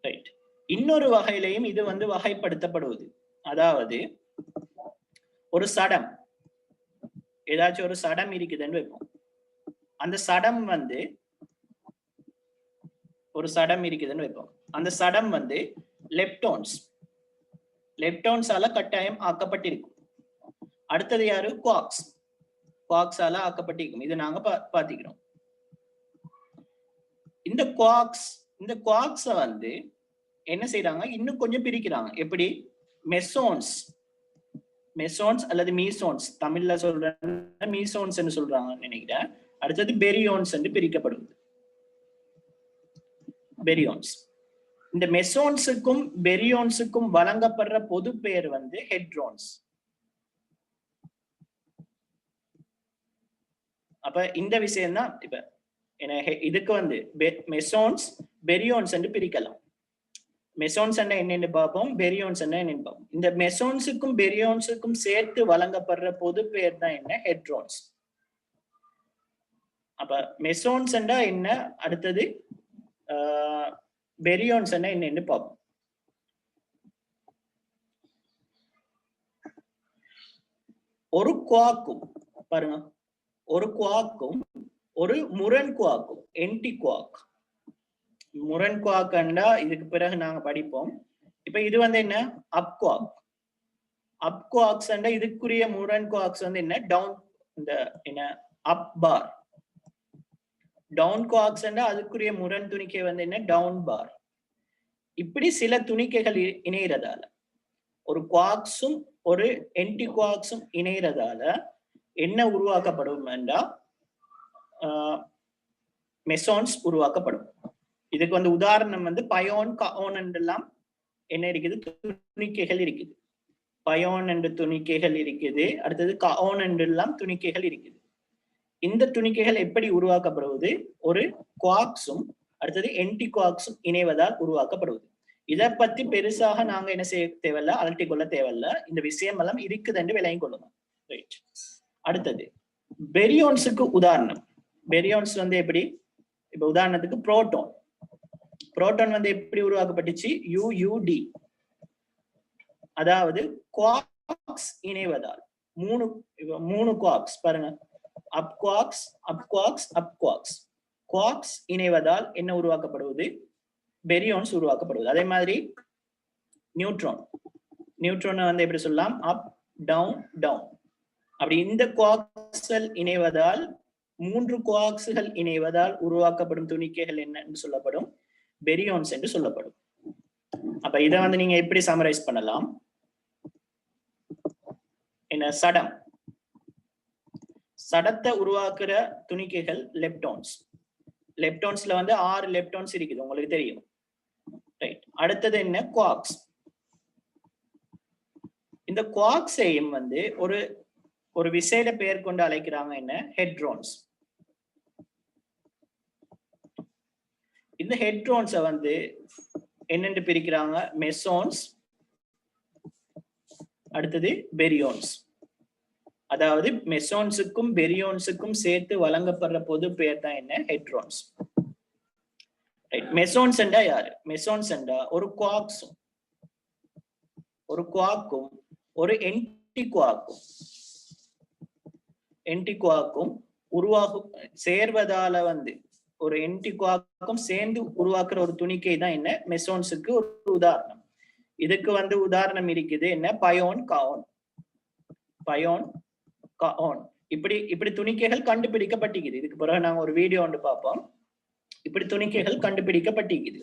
Right இன்னொரு வகையிலையும் இது வந்து வகைப்படுத்தப்படுவது. அதாவது ஒரு சடம். ஏதாச்சும் ஒரு சடம் இருக்குதுன்னு வைப்போம். அந்த சடம் வந்து ஒரு சடம் இருக்குதுன்னு வைப்போம். அந்த சடம் வந்து லெப்டோன்ஸ் லெப்டோன்ஸால கட்டாயம் ஆக்கப்பட்டிருக்கும். அடுத்தது யாரு? குவாக்ஸ் குவாக்ஸால ஆக்கப்பட்டிருக்கும். இது நாங்க பா பாத்திக்கிறோம் இந்த குவாக்ஸ் இந்த குவாக்ஸ வந்து என்ன செய்யறாங்க இன்னும் கொஞ்சம் பிரிக்கிறாங்க. எப்படி? மெசோன்ஸ் மெசோன்ஸ் அல்லது மீசோன்ஸ் தமிழ்ல சொல்றாங்க மீசோன்ஸ் சொல்றாங்க நினைக்கிறேன். அடுத்தது பெரியோன்ஸ் என்று பிரிக்கப்படுவது. பெரியோன்ஸ் இந்த மெசோன்ஸுக்கும் பெரியோன்ஸுக்கும் வழங்கப்படுற பொது பெயர் வந்து ஹெட்ரோன்ஸ் அப்ப இந்த விஷயம் தான் இப்ப என்ன இதுக்கு வந்து மெசோன்ஸ் பெரியோன்ஸ் என்று பிரிக்கலாம். மெசோன்ஸ் என்ன என்னன்னு பார்ப்போம் பெரியோன்ஸ் என்ன என்னன்னு பார்ப்போம். இந்த மெசோன்ஸுக்கும் பெரியோன்ஸுக்கும் சேர்த்து வழங்கப்படுற பொது பேர் தான் என்ன? ஹெட்ரோன்ஸ் அப்ப மெசோன்ஸ் என்ன? அடுத்தது பெரியோன்ஸ் என்ன என்னன்னு பார்ப்போம். ஒரு குவாக்கும் பாருங்க. ஒரு குவாக்கும் ஒரு முரண் குவாக்கும் என்டி குவாக் முரண் குவாக்கண்டா இதுக்கு பிறகு நாங்க படிப்போம். இப்ப இது வந்து என்ன? அப் குவாக் அப் இதுக்குரிய முரன் குவாக்ஸ் வந்து என்ன? டவுன் இந்த என்ன? அப் பார் டவுன் குவாக்ஸ் அதுக்குரிய முரண் துணிக்கை வந்து என்ன? டவுன் பார் இப்படி சில துணிக்கைகள் இணைகிறதால ஒரு குவாக்ஸும் ஒரு என்டி குவாக்ஸும் இணைகிறதால என்ன உருவாக்கப்படும் என்றா மெசோன்ஸ் உருவாக்கப்படும். இதுக்கு வந்து உதாரணம் வந்து பயோன் கயோன் என்றெல்லாம் என்ன இருக்குது? துணிக்கைகள் இருக்குது. பயோன் என்று துணிக்கைகள் இருக்குது. அடுத்தது கயோன் என்றெல்லாம் துணிக்கைகள் இருக்குது. இந்த துணிக்கைகள் எப்படி உருவாக்கப்படுவது? ஒரு குவாக்ஸும் அடுத்தது என்டி குவாக்ஸும் இணைவதால் உருவாக்கப்படுவது. இதை பத்தி பெருசாக நாங்க என்ன செய்ய தேவையில்ல அலட்டி கொள்ள தேவையில்ல. இந்த விஷயம் எல்லாம் இருக்குது என்று விளங்கி கொள்ளணும். ரைட் அடுத்தது பெரியோன்ஸுக்கு உதாரணம். பெரியோன்ஸ் வந்து எப்படி? இப்ப உதாரணத்துக்கு புரோட்டோன். புரோட்டான் வந்து எப்படி உருவாக்கப்பட்டுச்சு? யுயூடி அதாவது குவாக்ஸ் இணைவதால். மூணு மூணு குவாக்ஸ் பாருங்க. Up quarks up quarks up quarks quarks இணைவதால் என்ன உருவாக்கப்படுவது? பெரியோன்ஸ் உருவாக்கப்படுவது. அதே மாதிரி நியூட்ரான் நியூட்ரான் வந்து எப்படி சொல்லலாம்? அப் டவுன் டவுன் அப்படி இந்த குவாக்ஸ்கள் இணைவதால் மூன்று குவாக்ஸ்கள் இணைவதால் உருவாக்கப்படும் துணிக்கைகள் என்னன்னு சொல்லப்படும். பெரியோன்ஸ் என்று சொல்லப்படும். அப்ப இதை வந்து நீங்க எப்படி சமரைஸ் பண்ணலாம்? என்ன சடம். சடத்தை உருவாக்குற துணிக்கைகள் லெப்டோன்ஸ் லெப்டோன்ஸ்ல வந்து ஆறு லெப்டோன்ஸ் இருக்குது உங்களுக்கு தெரியும். ரைட் அடுத்தது என்ன குவாக்ஸ் இந்த குவாக்ஸையும் வந்து ஒரு ஒரு விசேட பெயர் கொண்டு அழைக்கிறாங்க என்ன ஹெட்ரோன்ஸ் இந்த ஹெட்ரோன்ஸை வந்து என்னென்று பிரிக்கிறாங்க? மெசோன்ஸ் அடுத்தது பெரியோன்ஸ் அதாவது மெசோன்ஸுக்கும் பெரியோன்ஸுக்கும் சேர்த்து வழங்கப்படுற பொது பெயர் தான் என்ன? ஹெட்ரோன்ஸ் மெசோன்ஸ் என்றா யாரு? மெசோன்ஸ் என்றா ஒரு குவாக்ஸும் ஒரு குவாக்கும் ஒரு என்டி குவாக்கும் என்டி குவாக்கும் உருவாகும் சேர்வதால வந்து ஒரு என்டி குவாக்கும் சேர்ந்து உருவாக்குற ஒரு துணிக்கை தான் என்ன? மெசோன்ஸுக்கு ஒரு உதாரணம். இதுக்கு வந்து உதாரணம் இருக்குது. என்ன? பயோன் காவோன் பயோன் காவோன் இப்படி இப்படி துணிக்கைகள் கண்டுபிடிக்கப்பட்டிருக்குது. இதுக்கு பிறகு நாங்க ஒரு வீடியோ ஒன்று பார்ப்போம். இப்படி துணிக்கைகள் கண்டுபிடிக்கப்பட்டிருக்குது.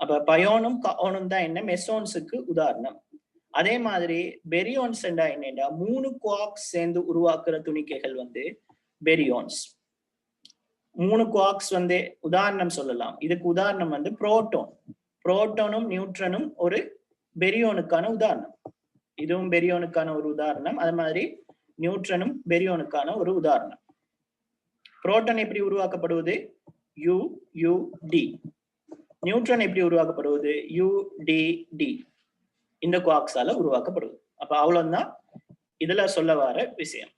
அப்ப பயோனும் காவோனும் தான் என்ன? மெசோன்ஸுக்கு உதாரணம். அதே மாதிரி பெரியோன்ஸ் என்னன்னா மூணு குவாக் சேர்ந்து உருவாக்குற துணிக்கைகள் வந்து பெரியோன்ஸ் மூணு குவாக்ஸ் வந்து உதாரணம் சொல்லலாம். இதுக்கு உதாரணம் வந்து புரோட்டோன் புரோட்டோனும் நியூட்ரனும் ஒரு பெரியோனுக்கான உதாரணம். இதுவும் பெரியோனுக்கான ஒரு உதாரணம். அது மாதிரி நியூட்ரனும் பெரியோனுக்கான ஒரு உதாரணம். புரோட்டான் எப்படி உருவாக்கப்படுவது? யு யு டி நியூட்ரன் எப்படி உருவாக்கப்படுவது? யு டி டி இந்த குவாக்ஸால உருவாக்கப்படுவது. அப்ப அவ்வளவுதான். இதுல சொல்ல வர விஷயம்.